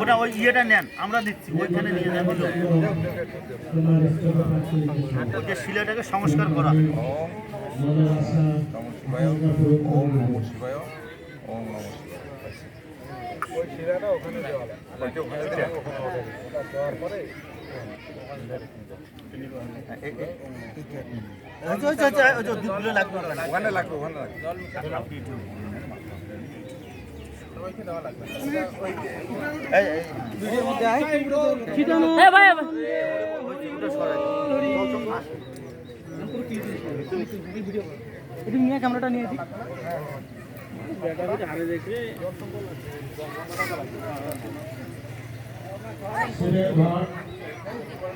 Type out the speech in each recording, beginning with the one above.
ওটা ওই ইয়েটা নেন আমরা দিচ্ছি ওইখানে নিয়ে যান ওই যে শিলাটাকে সংস্কার করা ওম নম শিবায় ওম নম শিবায় ওইটা ওখানে দেয়া? ওই যে- ওই যে- ওই যে- ওই যে দুধগুলো লাগবে ওখানে। ওখানে লাগবে ওখানে লাগবে ক্যামেরাটা নিয়ে দিই সুরের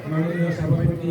মাননীয় সভাপতি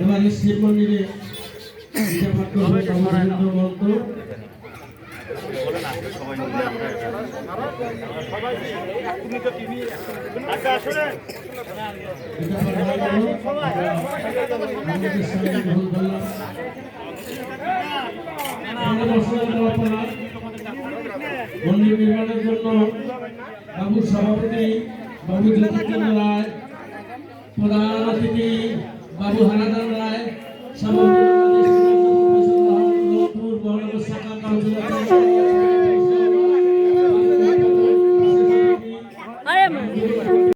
এবারে শিব মন্দিরে পূজা কল্পনা মন্দির নির্মাণের জন্য বাবু সভাপতি বাবু জ্যোতিচন্দ্র রায় প্রধান অতিথি বাবু হারাদান রায় সভাপতি